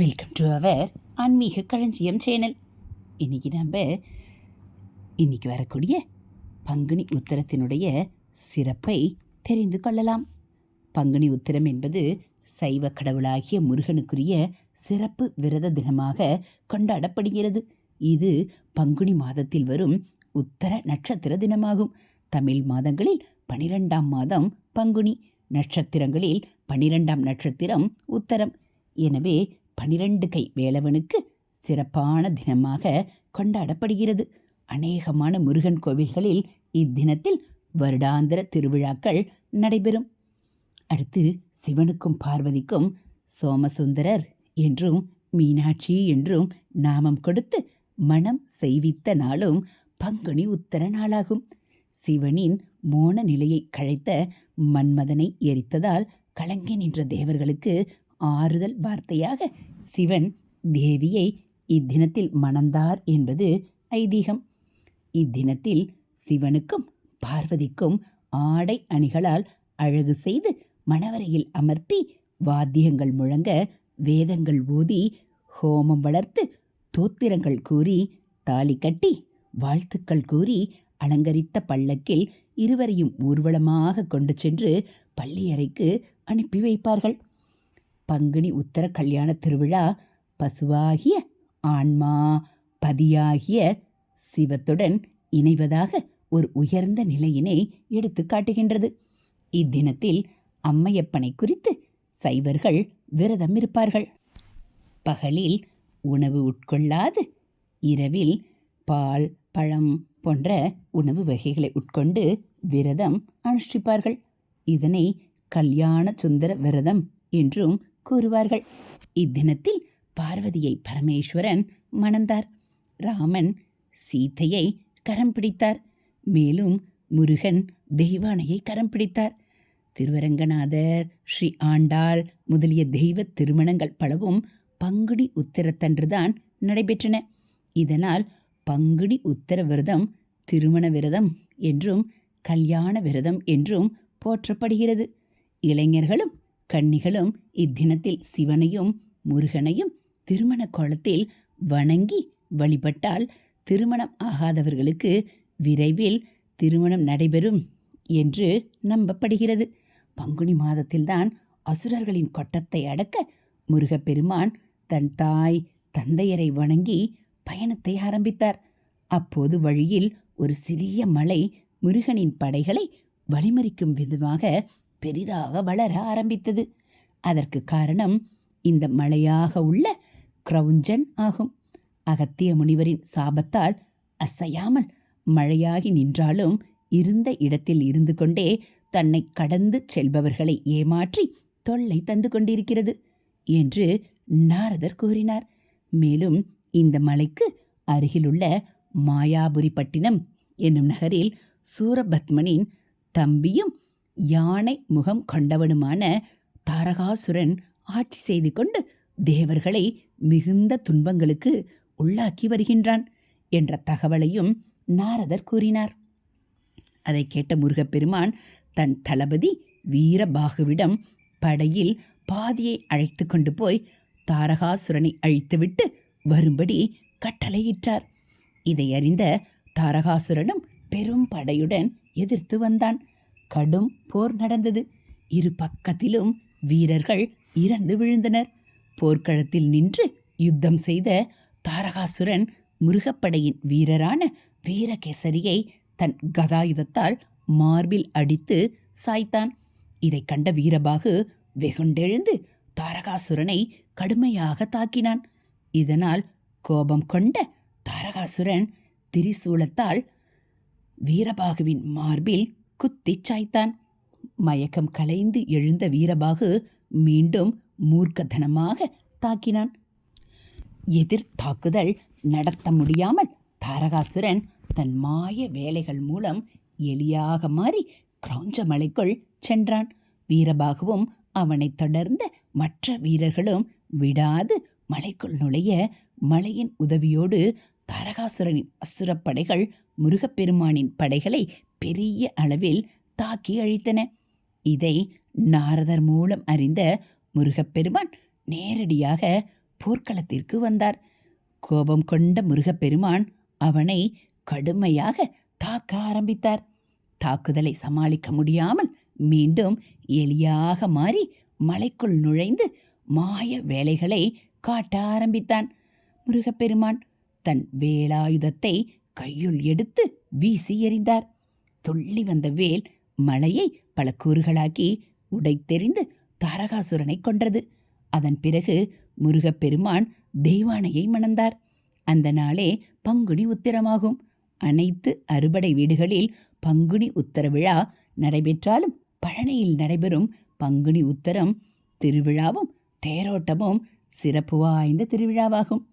Welcome to our ஆன்மீக களஞ்சியம் channel இன்னைக்கு நம்ம இன்னைக்கு வரக்கூடிய பங்குனி உத்தரத்தினுடைய சிறப்பை தெரிந்து கொள்ளலாம். பங்குனி உத்தரம் என்பது சைவ கடவுளாகிய முருகனுக்குரிய சிறப்பு விரத தினமாக கொண்டாடப்படுகிறது. இது பங்குனி மாதத்தில் வரும் உத்தர நட்சத்திர தினமாகும். தமிழ் மாதங்களில் பனிரெண்டாம் மாதம் பங்குனி நட்சத்திரங்களில் பனிரெண்டாம் நட்சத்திரம் உத்தரம். எனவே பனிரெண்டு கை வேலவனுக்கு சிறப்பான தினமாக கொண்டாடப்படுகிறது. அநேகமான முருகன் கோவில்களில் இத்தினத்தில் வருடாந்திர திருவிழாக்கள் நடைபெறும். அடுத்து சிவனுக்கும் பார்வதிக்கும் சோமசுந்தரர் என்றும் மீனாட்சி என்றும் நாமம் கொடுத்து மனம் செய்வித்த நாளும் பங்குனி உத்தர நாளாகும். சிவனின் மோன நிலையை கழைத்த மன்மதனை எரித்ததால் கலங்கி நின்ற தேவர்களுக்கு ஆறுதல் வார்த்தையாக சிவன் தேவியை இத்தினத்தில் மணந்தார் என்பது ஐதீகம். இத்தினத்தில் சிவனுக்கும் பார்வதிக்கும் ஆடை அணிகளால் அழகு செய்து மணவரையில் அமர்த்தி வாத்தியங்கள் முழங்க வேதங்கள் ஊதி ஹோமம் வளர்த்து தோத்திரங்கள் கூறி தாலி கட்டி வாழ்த்துக்கள் கூறி அலங்கரித்த பல்லக்கில் இருவரையும் ஊர்வலமாக கொண்டு சென்று பள்ளியறைக்கு அனுப்பி வைப்பார்கள். பங்குனி உத்தர கல்யாண திருவிழா பசுவாகிய ஆன்மா பதியாகிய சிவத்துடன் இணைவதாக ஒரு உயர்ந்த நிலையினை எடுத்து காட்டுகின்றது. இத்தினத்தில் அம்மையப்பனை குறித்து சைவர்கள் விரதம் இருப்பார்கள். பகலில் உணவு உட்கொள்ளாது இரவில் பால் பழம் போன்ற உணவு வகைகளை உட்கொண்டு விரதம் அனுஷ்டிப்பார்கள். இதனை கல்யாண சுந்தர விரதம் என்றும் கூறுவார்கள். இத்தினத்தில் பார்வதியை பரமேஸ்வரன் மணந்தார். ராமன் சீதையை கரம் பிடித்தார். மேலும் முருகன் தெய்வானையை கரம் பிடித்தார். திருவரங்கநாதர் ஸ்ரீ ஆண்டாள் முதலிய தெய்வ திருமணங்கள் பலவும் பங்குனி உத்திரத்தன்றுதான் நடைபெற்றன. இதனால் பங்குனி உத்தர விரதம் திருமண விரதம் என்றும் கல்யாண விரதம் என்றும் போற்றப்படுகிறது. இளைஞர்களும் கன்னிகளும் இத்தினத்தில் சிவனையும் முருகனையும் திருமண கோலத்தில் வணங்கி வழிபட்டால் திருமணம் ஆகாதவர்களுக்கு விரைவில் திருமணம் நடைபெறும் என்று நம்பப்படுகிறது. பங்குனி மாதத்தில்தான் அசுரர்களின் கொட்டத்தை அடக்க முருகப்பெருமான் தன் தாய் தந்தையரை வணங்கி பயணத்தை ஆரம்பித்தார். அப்போது வழியில் ஒரு சிறிய மலை முருகனின் படைகளை வழிமறிக்கும் விதமாக பெரிதாக வளர ஆரம்பித்தது. அதற்கு காரணம் இந்த மலையாக உள்ள கிரவுஞ்சன் ஆகும். அகத்திய முனிவரின் சாபத்தால் அசையாமல் மழையாகி நின்றாலும் இருந்த இடத்தில் இருந்து கொண்டே தன்னை கடந்து செல்பவர்களை ஏமாற்றி தொல்லை தந்து கொண்டிருக்கிறது என்று நாரதர் கூறினார். மேலும் இந்த மலைக்கு அருகிலுள்ள மாயாபுரி பட்டினம் என்னும் நகரில் சூரபத்மனின் தம்பியும் யானை முகம் கொண்டவனுமான தாரகாசுரன் ஆட்சி செய்து கொண்டு தேவர்களை மிகுந்த துன்பங்களுக்கு உள்ளாக்கி வருகின்றான் என்ற தகவலையும் நாரதர் கூறினார். அதை கேட்ட முருகப்பெருமான் தன் தளபதி வீரபாகுவிடம் படையில் பாதியை அழைத்து கொண்டு போய் தாரகாசுரனை அழித்துவிட்டு வரும்படி கட்டளையிட்டார். இதை அறிந்த தாரகாசுரனும் பெரும் படையுடன் எதிர்த்து வந்தான். கடும் போர் நடந்தது. இரு பக்கத்திலும் வீரர்கள் இறந்து விழுந்தனர். போர்க்களத்தில் நின்று யுத்தம் செய்த தாரகாசுரன் முருகப்படையின் வீரரான வீரகேசரியை தன் கதாயுதத்தால் மார்பில் அடித்து சாய்த்தான். இதைக் கண்ட வீரபாகு வெகுண்டெழுந்து தாரகாசுரனை கடுமையாக தாக்கினான். இதனால் கோபம் கொண்ட தாரகாசுரன் திரிசூலத்தால் வீரபாகுவின் மார்பில் குத்திச் சாய்த்தான். மயக்கம் கலைந்து எழுந்த வீரபாகு மீண்டும் மூர்க்கத்தனமாக தாக்கினான். எதிர் தாக்குதல் நடத்த முடியாமல் தாரகாசுரன் தன் மாய வேலைகள் மூலம் எலியாக மாறி கிரௌஞ்ச மலைக்குள் சென்றான். வீரபாகுவும் அவனைத் தொடர்ந்த மற்ற வீரர்களும் விடாது மலைக்குள் நுழைய மலையின் உதவியோடு தாரகாசுரனின் அசுரப்படைகள் முருகப்பெருமானின் படைகளை பெரிய அளவில் தாக்கி அழித்தன. இதை நாரதர் மூலம் அறிந்த முருகப்பெருமான் நேரடியாக போர்க்களத்திற்கு வந்தார். கோபம் கொண்ட முருகப்பெருமான் அவனை கடுமையாக தாக்க ஆரம்பித்தார். தாக்குதலை சமாளிக்க முடியாமல் மீண்டும் எலியாக மாறி மலைக்குள் நுழைந்து மாய வேலைகளை காட்ட ஆரம்பித்தான். முருகப்பெருமான் தன் வேலாயுதத்தை கையுள் எடுத்து வீசி எறிந்தார். துள்ளி வந்த வேல் மலையை பல கூறுகளாக்கி உடைத்தெறிந்து தாரகாசுரனை கொன்றது. அதன் பிறகு முருகப்பெருமான் தெய்வானையை மணந்தார். அந்த நாளே பங்குனி உத்திரமாகும். அனைத்து அறுபடை வீடுகளில் பங்குனி உத்தர விழா நடைபெற்றாலும் பழனியில் நடைபெறும் பங்குனி உத்தரம் திருவிழாவும் தேரோட்டமும் சிறப்பு வாய்ந்த திருவிழாவாகும்.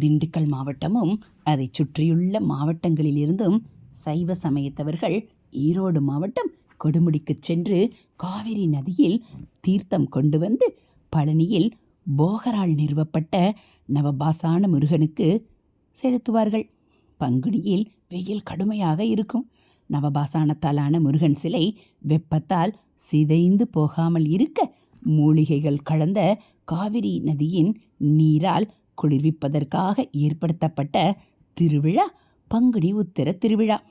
திண்டுக்கல் மாவட்டமும் அதைச் சுற்றியுள்ள மாவட்டங்களிலிருந்தும் சைவ சமயத்தவர்கள் ஈரோடு மாவட்டம் கொடுமுடிக்குச் சென்று காவிரி நதியில் தீர்த்தம் கொண்டு வந்து பழனியில் போகரால் நிறுவப்பட்ட நவபாசான முருகனுக்கு செலுத்துவார்கள். பங்குனியில் வெயில் கடுமையாக இருக்கும். நவபாசானத்தாலான முருகன் சிலை வெப்பத்தால் சிதைந்து போகாமல் இருக்க மூலிகைகள் கலந்த காவிரி நதியின் நீரால் குளிர்விப்பதற்காக ஏற்படுத்தப்பட்ட திருவிழா பங்குனி உத்திர திருவிழா.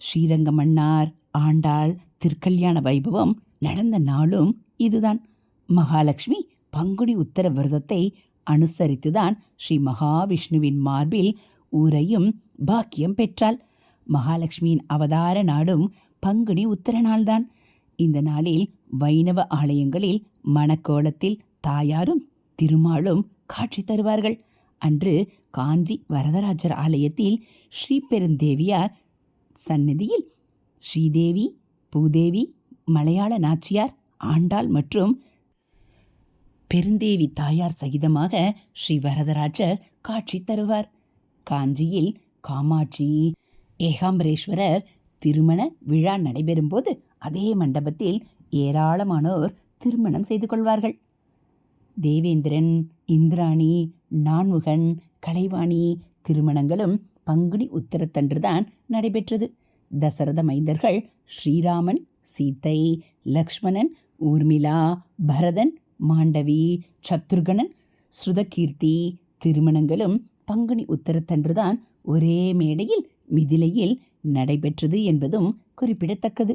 ஸ்ரீரங்கமன்னார் ஆண்டாள் திருக்கல்யாண வைபவம் நடந்த நாளும் இதுதான். மகாலட்சுமி பங்குனி உத்தர விரதத்தை அனுசரித்துதான் ஸ்ரீ மகாவிஷ்ணுவின் மார்பில் ஊரையும் பாக்கியம் பெற்றாள். மகாலட்சுமியின் அவதார நாளும் பங்குனி உத்தர நாள்தான். இந்த நாளில் வைணவ ஆலயங்களில் மணக்கோலத்தில் தாயாரும் திருமாலும் காட்சி தருவார்கள். அன்று காஞ்சி வரதராஜர் ஆலயத்தில் ஸ்ரீபெருந்தேவியார் சந்நிதியில் ஸ்ரீதேவி பூதேவி மலையாள நாச்சியார் ஆண்டாள் மற்றும் பெருந்தேவி தாயார் சகிதமாக ஸ்ரீ வரதராஜர் காட்சி தருவார். காஞ்சியில் காமாட்சி ஏகாம்பரேஸ்வரர் திருமண விழா நடைபெறும்போது அதே மண்டபத்தில் ஏராளமானோர் திருமணம் செய்து கொள்வார்கள். தேவேந்திரன் இந்திராணி நான்முகன் கலைவாணி திருமணங்களும் பங்குனி உத்தரத்தன்றுதான் நடைபெற்றது. தசரத மைந்தர்கள் ஸ்ரீராமன் சீத்தை லக்ஷ்மணன் ஊர்மிளா பரதன் மாண்டவி சத்ருகணன் ஸ்ருதகீர்த்தி திருமணங்களும் பங்குனி உத்தரத்தன்றுதான் ஒரே மேடையில் மிதிலையில் நடைபெற்றது என்பதும் குறிப்பிடத்தக்கது.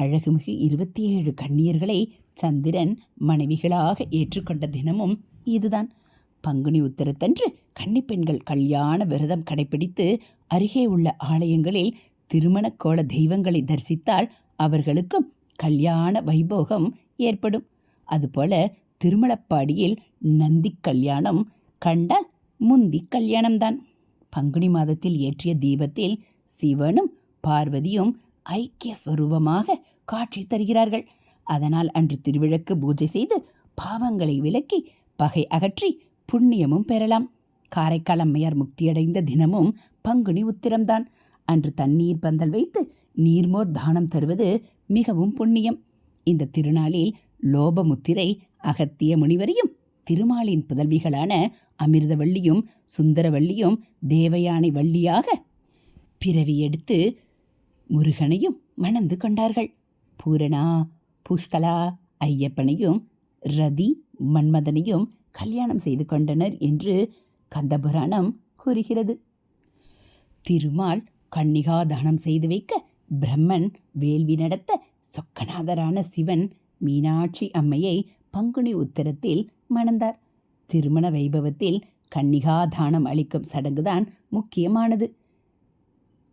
அழகுமிகு இருபத்தி ஏழு கண்ணியர்களை சந்திரன் மனைவிகளாக ஏற்றுக்கொண்ட தினமும் இதுதான். பங்குனி உத்தரத்தன்று கன்னிப்பெண்கள் கல்யாண விரதம் கடைபிடித்து அருகே உள்ள ஆலயங்களில் திருமண கோல தெய்வங்களை தரிசித்தால் அவர்களுக்கும் கல்யாண வைபோகம் ஏற்படும். அதுபோல திருமலப்பாடியில் நந்தி கல்யாணம் கண்டால் முந்தி கல்யாணம்தான். பங்குனி மாதத்தில் ஏற்றிய தீபத்தில் சிவனும் பார்வதியும் ஐக்கிய ஸ்வரூபமாக காட்சி தருகிறார்கள். அதனால் அன்று திருவிளக்கு பூஜை செய்து பாவங்களை விலக்கி பகை அகற்றி புண்ணியமும் பெறலாம். காரைக்கால் அம்மையார் முக்தியடைந்த தினமும் பங்குனி உத்திரம்தான். அன்று தண்ணீர் பந்தல் வைத்து நீர்மோர் தானம் தருவது மிகவும் புண்ணியம். இந்த திருநாளில் லோபமுத்திரை அகத்திய முனிவரையும் திருமாலின் புதல்விகளான அமிர்தவள்ளியும் சுந்தரவள்ளியும் தேவயானை வள்ளியாக பிறவி எடுத்து முருகனையும் மணந்து கொண்டார்கள். பூரணா புஷ்கலா ஐயப்பனையும் ரதி மன்மதனையும் கல்யாணம் செய்து கொண்டனர் என்று கந்தபுராணம் கூறுகிறது. திருமால் கன்னிகா தானம் செய்து வைக்க பிரம்மன் வேள்வி நடத்த சொக்கநாதரான சிவன் மீனாட்சி அம்மையை பங்குனி உத்தரத்தில் மணந்தார். திருமண வைபவத்தில் கன்னிகா தானம் அளிக்கும் சடங்குதான் முக்கியமானது.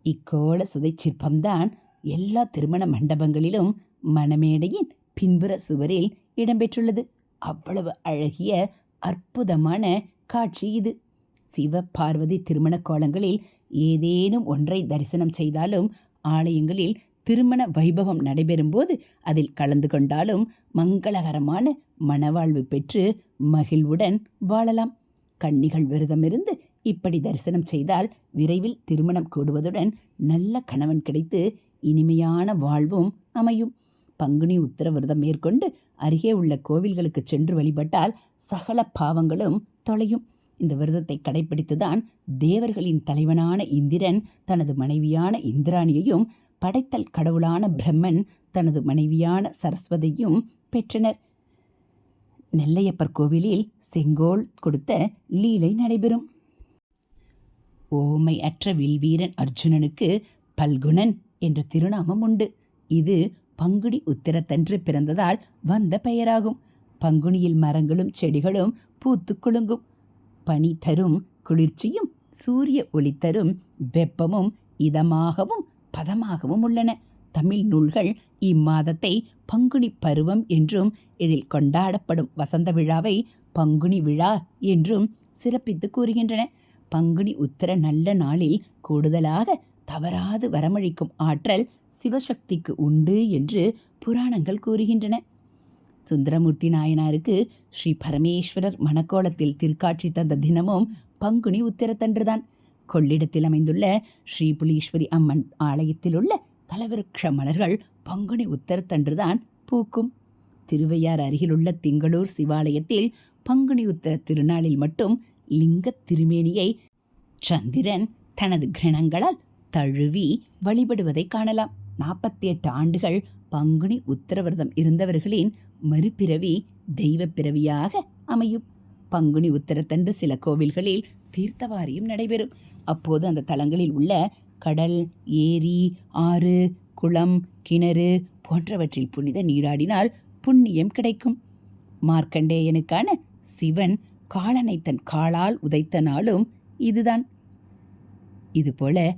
இக்கோள சுதை சிற்பம்தான் எல்லா திருமண மண்டபங்களிலும் மணமேடையின் பின்புற சுவரில் இடம்பெற்றுள்ளது. அவ்வளவு அழகிய அற்புதமான காட்சி இது. சிவ பார்வதி திருமண கோலங்களில் ஏதேனும் ஒன்றை தரிசனம் செய்தாலும் ஆலயங்களில் திருமண வைபவம் நடைபெறும்போது அதில் கலந்து கொண்டாலும் மங்களகரமான மணவாழ்வு பெற்று மகிழ்வுடன் வாழலாம். கன்னிகள் விரதமிருந்து இப்படி தரிசனம் செய்தால் விரைவில் திருமணம் கூடுவதுடன் நல்ல கணவன் கிடைத்து இனிமையான வாழ்வும் அமையும். பங்குனி உத்தர விரதம் மேற்கொண்டு அருகே உள்ள கோவில்களுக்கு சென்று வழிபட்டால் சகல பாவங்களும் தொலையும். இந்த விரதத்தை கடைபிடித்துதான் தேவர்களின் தலைவனான இந்திரன் தனது மனைவியான இந்திராணியையும் படைத்தல் கடவுளான பிரம்மன் தனது மனைவியான சரஸ்வதியும் பெற்றனர். நெல்லையப்பர் கோவிலில் செங்கோல் கொடுத்த லீலை நடைபெறும். ஓமை அற்ற வில்வீரன் அர்ஜுனனுக்கு பல்குணன் என்ற திருநாமம் உண்டு. இது பங்குனி உத்திரத்தன்று பிறந்ததால் வந்த பெயராகும். பங்குனியில் மரங்களும் செடிகளும் பூத்து குலுங்கும். பனி தரும் குளிர்ச்சியும் சூரிய ஒளி தரும் வெப்பமும் இதமாகவும் பதமாகவும் உள்ளன. தமிழ் நூல்கள் இம்மாதத்தை பங்குனி பருவம் என்றும் இதில் கொண்டாடப்படும் வசந்த விழாவை பங்குனி விழா என்றும் சிறப்பித்து கூறுகின்றன. பங்குனி உத்தர நல்ல நாளில் கூடுதலாக தவறாது வரமழிக்கும் ஆற்றல் சிவசக்திக்கு உண்டு என்று புராணங்கள் கூறுகின்றன. சுந்தரமூர்த்தி நாயனாருக்கு ஸ்ரீ பரமேஸ்வரர் மணக்கோலத்தில் திருக்காட்சி தந்த தினமும் பங்குனி உத்திரத்தன்றுதான். கொள்ளிடத்தில் அமைந்துள்ள ஸ்ரீ புலீஸ்வரி அம்மன் ஆலயத்தில் உள்ள தலவிருக்ஷ மலர்கள் பங்குனி உத்தரத்தன்றுதான் பூக்கும். திருவையார் அருகிலுள்ள திங்களூர் சிவாலயத்தில் பங்குனி உத்தர திருநாளில் மட்டும் லிங்க திருமேனியை சந்திரன் தனது கிரணங்களால் தழுவி வழிபடுவதை காணலாம். நாற்பத்தி எட்டு ஆண்டுகள் பங்குனி உத்தரவிரதம் இருந்தவர்களின் மறுபிறவி தெய்வப் பிறவியாக அமையும். பங்குனி உத்தரத்தன்று சில கோவில்களில் தீர்த்தவாரியும் நடைபெறும். அப்போது அந்த தலங்களில் உள்ள கடல் ஏரி ஆறு குளம் கிணறு போன்றவற்றில் புனித நீராடினால் புண்ணியம் கிடைக்கும். மார்க்கண்டேயனுக்கான சிவன் காலனை தன் காலால் உதைத்த நாளும் இதுதான். இதுபோல